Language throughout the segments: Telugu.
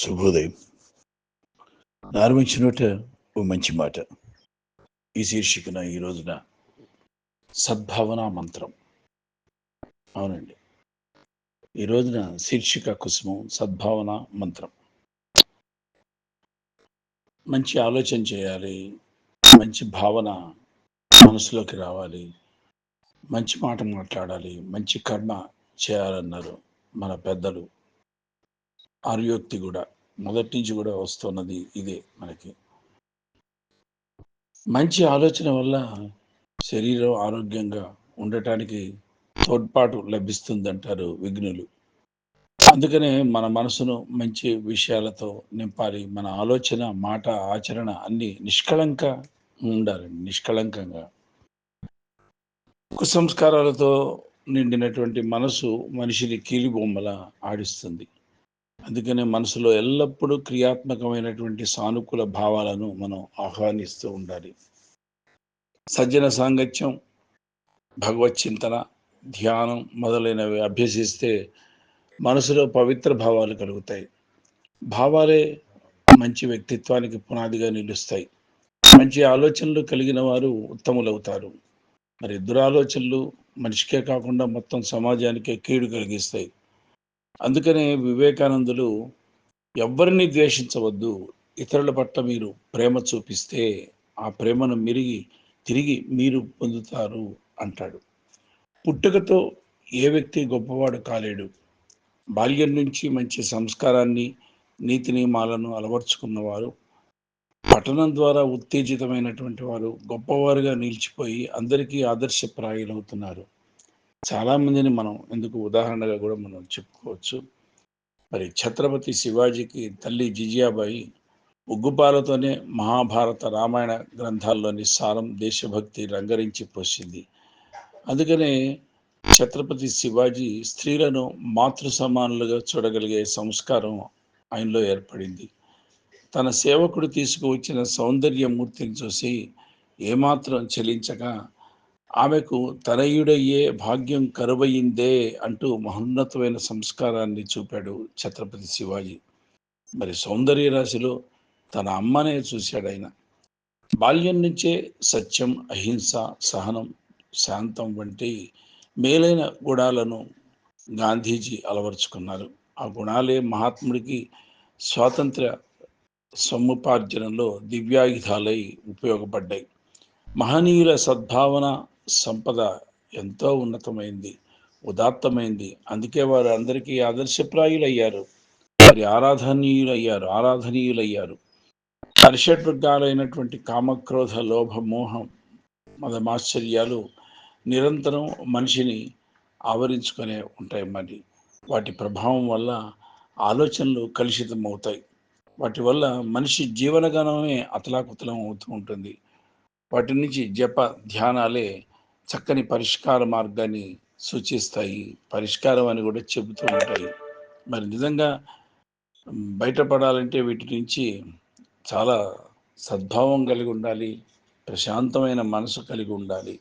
శుభోదయం. నార్మించిన నోట ఓ మంచి మాట. ఈ శీర్షికన ఈ రోజున సద్భావన మంత్రం. అవునండి. ఈ రోజున శీర్షిక కుసుమం సద్భావన మంత్రం. మంచి ఆలోచన చేయాలి మంచి భావన మనసులోకి రావాలి మంచి మాట మాట్లాడాలి మంచి కర్మ చేయాలన్నారు మన పెద్దలు. ఆర్యోక్తి కూడా మొదటి నుంచి కూడా వస్తున్నది ఇదే మనకి. మంచి ఆలోచన వల్ల శరీరం ఆరోగ్యంగా ఉండటానికి తోడ్పాటు లభిస్తుందంటారు విఘ్నులు. అందుకనే మన మనసును మంచి విషయాలతో నింపాలి. మన ఆలోచన మాట ఆచరణ అన్ని నిష్కళంక ఉండాలి నిష్కళంకంగా. కుసంస్కారాలతో నిండినటువంటి మనసు మనిషిని కీలిబొమ్మలా ఆడిస్తుంది. అందుకనే మనసులో ఎల్లప్పుడూ క్రియాత్మకమైనటువంటి సానుకూల భావాలను మనం ఆహ్వానిస్తూ ఉండాలి. సజ్జన సాంగత్యం భగవత్ చింతన ధ్యానం మొదలైనవి అభ్యసిస్తే మనసులో పవిత్ర భావాలు కలుగుతాయి. భావాలే మంచి వ్యక్తిత్వానికి పునాదిగా నిలుస్తాయి. మంచి ఆలోచనలు కలిగిన వారు ఉత్తములవుతారు. మరి దురాలోచనలు మనిషికే కాకుండా మొత్తం సమాజానికే కీడు కలిగిస్తాయి. అందుకనే వివేకానందులు ఎవ్వరిని ద్వేషించవద్దు. ఇతరుల పట్ల మీరు ప్రేమ చూపిస్తే ఆ ప్రేమను మిరిగి తిరిగి మీరు పొందుతారు అంటాడు. పుట్టుకతో ఏ వ్యక్తి గొప్పవాడు కాలేడు. బాల్యం నుంచి మంచి సంస్కారాన్ని నీతి నియమాలను అలవర్చుకున్నవారు పఠనం ద్వారా ఉత్తేజితమైనటువంటి వారు గొప్పవారుగా నిలిచిపోయి అందరికీ ఆదర్శప్రాయులవుతున్నారు. చాలామందిని మనం ఎందుకు ఉదాహరణగా కూడా మనం చెప్పుకోవచ్చు. మరి ఛత్రపతి శివాజీకి తల్లి జిజియాబాయి ఉగ్గుపాలతోనే మహాభారత రామాయణ గ్రంథాల్లోని సారం దేశభక్తి రంగరించి పోసింది. అందుకనే ఛత్రపతి శివాజీ స్త్రీలను మాతృ సమానులుగా చూడగలిగే సంస్కారం ఆయనలో ఏర్పడింది. తన సేవకుడు తీసుకువచ్చిన సౌందర్యమూర్తిని చూసి ఏమాత్రం చెలించక ఆమెకు తనయుడయ్యే భాగ్యం కరువయిందే అంటూ మహోన్నతమైన సంస్కారాన్ని చూపాడు ఛత్రపతి శివాజీ. మరి సౌందర్య రాశిలో తన అమ్మనే చూశాడు ఆయన. బాల్యం నుంచే సత్యం అహింస సహనం శాంతం వంటి మేలైన గుణాలను గాంధీజీ అలవర్చుకున్నారు. ఆ గుణాలే మహాత్ముడికి స్వాతంత్ర సముపార్జనలో దివ్యాయుధాలై ఉపయోగపడ్డాయి. మహనీయుల సద్భావన సంపద ఎంతో ఉన్నతమైంది ఉదాత్తమైంది. అందుకే వారు అందరికీ ఆదర్శప్రాయులయ్యారు. వారి ఆరాధనీయులయ్యారు ఆరాధనీయులయ్యారు. పరిషడ్వర్గాలైనటువంటి కామక్రోధ లోభ మోహం మదమాశ్చర్యాలు నిరంతరం మనిషిని ఆవరించుకునే ఉంటాయి మరి. వాటి ప్రభావం వల్ల ఆలోచనలు కలుషితం అవుతాయి వాటి వల్ల మనిషి జీవనగణమే అతలాకుతలం అవుతూ ఉంటుంది. వాటి నుంచి జప ధ్యానాలే చక్కని పరిష్కార మార్గాన్ని సూచిస్తాయి. పరిష్కారం అని కూడా చెబుతూ ఉంటాయి. మరి నిజంగా బయటపడాలంటే వీటి నుంచి చాలా సద్భావం కలిగి ఉండాలి. ప్రశాంతమైన మనసు కలిగి ఉండాలి.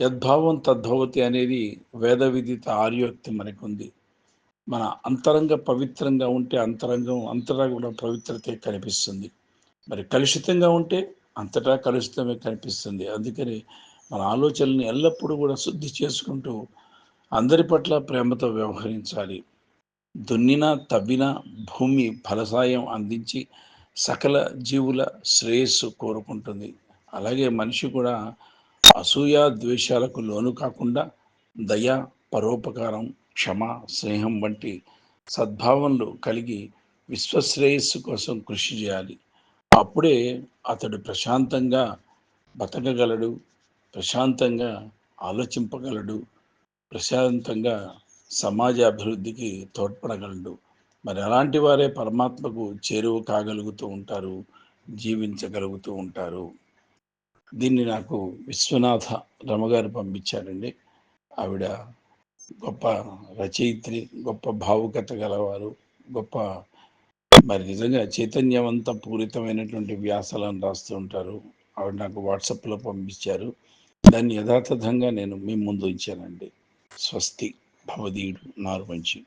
యద్భావం తద్భవతి అనేది వేద విదిత ఆర్యోక్తి మనకు ఉంది మన అంతరంగ పవిత్రంగా ఉంటే అంతరంగం అంతటా కూడా పవిత్రతే కనిపిస్తుంది. మరి కలుషితంగా ఉంటే అంతటా కలుషితమే కనిపిస్తుంది. అందుకని మన ఆలోచనల్ని ఎల్లప్పుడూ కూడా శుద్ధి చేసుకుంటూ అందరి పట్ల ప్రేమతో వ్యవహరించాలి. దున్నిన తవ్విన భూమి ఫలసాయం అందించి సకల జీవుల శ్రేయస్సు కోరుకుంటుంది. అలాగే మనిషి కూడా అసూయ ద్వేషాలకు లోను కాకుండా దయ పరోపకారం క్షమ స్నేహం వంటి సద్భావనలు కలిగి విశ్వశ్రేయస్సు కోసం కృషి చేయాలి. అప్పుడే అతడు ప్రశాంతంగా బతకగలడు ప్రశాంతంగా ఆలోచింపగలడు ప్రశాంతంగా సమాజ అభివృద్ధికి తోడ్పడగలడు. మరి అలాంటి వారే పరమాత్మకు చేరువ కాగలుగుతూ ఉంటారు జీవించగలుగుతూ ఉంటారు. దీన్ని నాకు విశ్వనాథ రమగారు పంపించారండి. ఆవిడ గొప్ప రచయిత్రి గొప్ప భావుకత గలవారు గొప్ప మరి నిజంగా చైతన్యవంత పూరితమైనటువంటి వ్యాసాలను రాస్తూ ఉంటారు. ఆవిడ నాకు వాట్సాప్లో పంపించారు. దాన్ని యథాతథంగా నేను మీ ముందు ఉంచానండి. స్వస్తి భవదీయుడు నారు మంచి